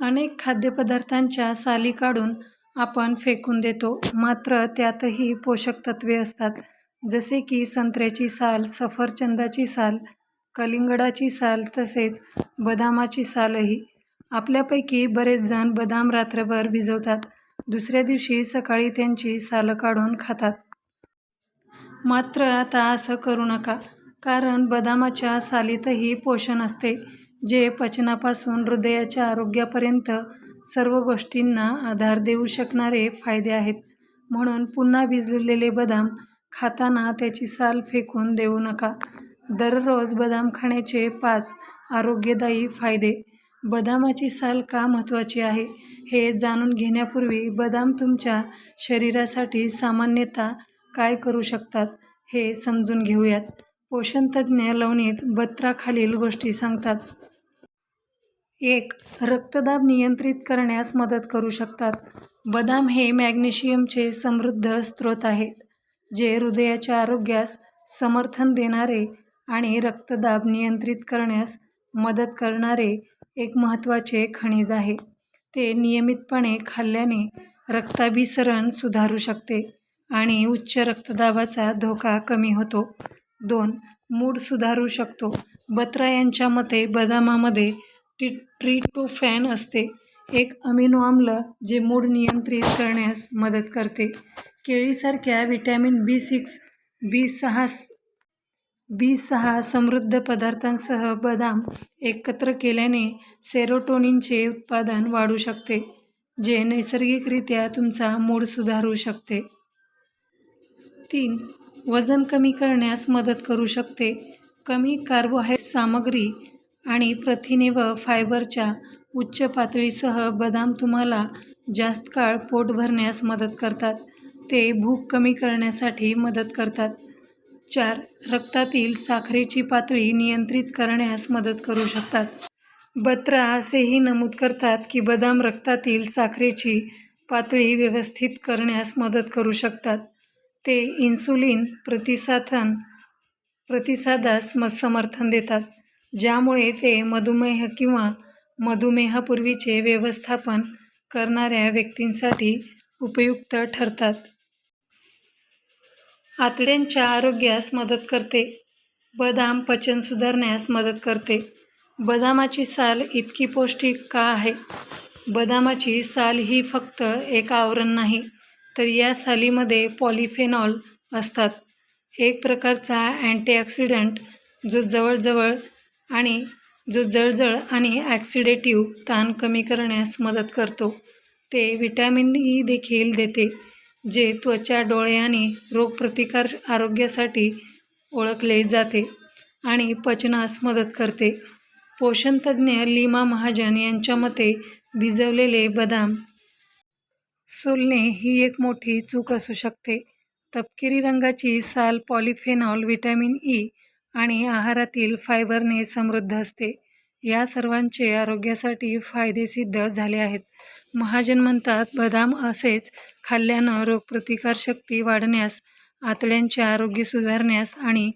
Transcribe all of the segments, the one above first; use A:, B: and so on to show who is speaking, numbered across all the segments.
A: अनेक खाद्यपदार्थांच्या साली काढून आपण फेकून देतो. मात्र त्यातही पोषक तत्वे असतात. जसे की संत्र्याची साल सफरचंदाची साल कलिंगडाची साल तसेच बदामाची सालही. आपल्यापैकी बरेच जण बदाम रात्रभर भिजवतात. दुसऱ्या दिवशी सकाळी त्यांची सालं काढून खातात. मात्र आता असं करू नका. कारण बदामाच्या सालीतही पोषण असते. जे पचनापासून हृदयाच्या आरोग्यापर्यंत सर्व गोष्टींना आधार देऊ शकणारे फायदे आहेत. म्हणून पुन्हा भिजलेले बदाम खाताना त्याची साल फेकून देऊ नका. दररोज बदाम खाण्याचे पाच आरोग्यदायी फायदे. बदामाची साल का महत्त्वाची आहे हे जाणून घेण्यापूर्वी बदाम तुमच्या शरीरासाठी सामान्यतः काय करू शकतात हे समजून घेऊयात. पोषणतज्ज्ञ लवणीत बत्राखालील गोष्टी सांगतात. एक रक्तदाब नियंत्रित करण्यास मदत करू शकतात. बदाम हे मॅग्नेशियमचे समृद्ध स्रोत आहेत जे हृदयाच्या आरोग्यास समर्थन देणारे आणि रक्तदाब नियंत्रित करण्यास मदत करणारे एक महत्त्वाचे खनिज आहे. ते नियमितपणे खाल्ल्याने रक्ताभिसरण सुधारू शकते आणि उच्च रक्तदाबाचा धोका कमी होतो. दोन मूड सुधारू शकतो. बत्रा यांच्या मते बदामामध्ये टी ट्रिटोफॅन असते. एक अमिनो आम्ल जे मूड नियंत्रित करण्यास मदत करते. केळीसारख्या व्हिटॅमिन बी सिक्स बी सहा बी सहा समृद्ध पदार्थांसह बदाम एकत्र केल्याने सेरोटोनिनचे उत्पादन वाढू शकते जे नैसर्गिकरित्या तुमचा मूड सुधारू शकते. तीन वजन कमी करण्यास मदत करू शकते. कमी कार्बोहायड्रेट सामग्री आणि प्रथिने व फायबरच्या उच्च पातळीसह बदाम तुम्हाला जास्त काळ पोट भरण्यास मदत करतात. ते भूक कमी करण्यासाठी मदत करतात. चार रक्तातील साखरेची पातळी नियंत्रित करण्यास मदत करू शकतात. बत्रा असेही नमूद करतात की बदाम रक्तातील साखरेची पातळी व्यवस्थित करण्यास मदत करू शकतात. ते इन्सुलिन प्रतिसाधन प्रतिसादास म समर्थन देतात. ज्यामुळे ते मधुमेह किंवा मधुमेहापूर्वीचे व्यवस्थापन करणाऱ्या व्यक्तींसाठी उपयुक्त ठरतात. आतड्यांच्या आरोग्यास मदत करते. बदाम पचन सुधारण्यास मदत करते. बदामाची साल इतकी पौष्टिक का आहे? बदामाची साल ही फक्त एक आवरण नाही तर या सालीमध्ये पॉलिफेनॉल असतात. एक प्रकारचा अँटीऑक्सिडंट जो जवळजवळ आणि जो जळजळ आणि ॲक्सिडेटिव्ह ताण कमी करण्यास मदत करतो ते व्हिटॅमिन ई देखील देते जे त्वचा डोळे आणि रोगप्रतिकार आरोग्यासाठी ओळखले जाते आणि पचनास मदत करते. पोषणतज्ज्ञ लीमा महाजन यांच्या मते भिजवलेले बदाम सोलणे ही एक मोठी चूक असू शकते. तपकिरी रंगाची साल पॉलिफेनॉल व्हिटॅमिन ई आणि आहारातील फायबरने समृद्ध असते. या सर्वांचे आरोग्यासाठी फायदे सिद्ध झाले आहेत. महाजन म्हणतात बदाम असेच खाल्ल्यानं रोगप्रतिकारशक्ती वाढण्यास आतड्यांचे आरोग्य सुधारण्यास आणि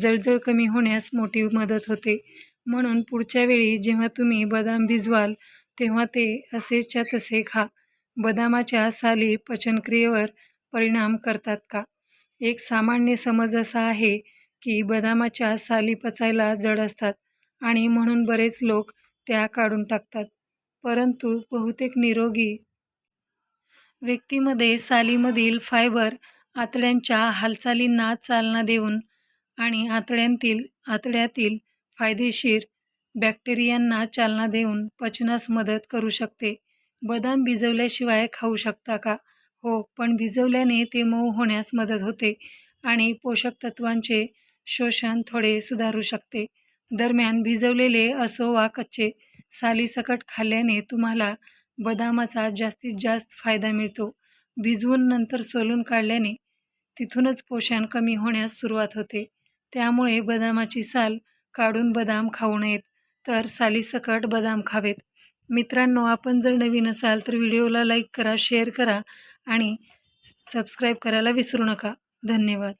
A: जळजळ कमी होण्यास मोठी मदत होते. म्हणून पुढच्या वेळी जेव्हा तुम्ही बदाम भिजवाल तेव्हा ते असेच्या तसे खा. बदामाच्या साली पचनक्रियेवर परिणाम करतात का? एक सामान्य समज असा आहे की बदामाच्या साली पचायला जड असतात आणि म्हणून बरेच लोक त्या काढून टाकतात. परंतु बहुतेक निरोगी व्यक्तीमध्ये सालीमधील फायबर आतड्यांच्या हालचालींना चालना देऊन आणि आतड्यांतील आतड्यातील फायदेशीर बॅक्टेरियांना चालना देऊन पचनास मदत करू शकते. बदाम भिजवल्याशिवाय खाऊ शकता का? हो पण भिजवल्याने ते मऊ होण्यास मदत होते आणि पोषक तत्वांचे शोषण थोडे सुधारू शकते. दरम्यान भिजवलेले असो वा कच्चे सालीसकट खाल्ल्याने तुम्हाला बदामाचा जास्तीत जास्त फायदा मिळतो. भिजवून नंतर सोलून काढल्याने तिथूनच पोषण कमी होण्यास सुरुवात होते. त्यामुळे बदामाची साल काढून बदाम खाऊ नयेत तर सालीसकट बदाम खावेत. मित्रांनो आपण जर नवीन असाल तर व्हिडिओला लाईक करा शेअर करा आणि सबस्क्राईब करायला विसरू नका. धन्यवाद.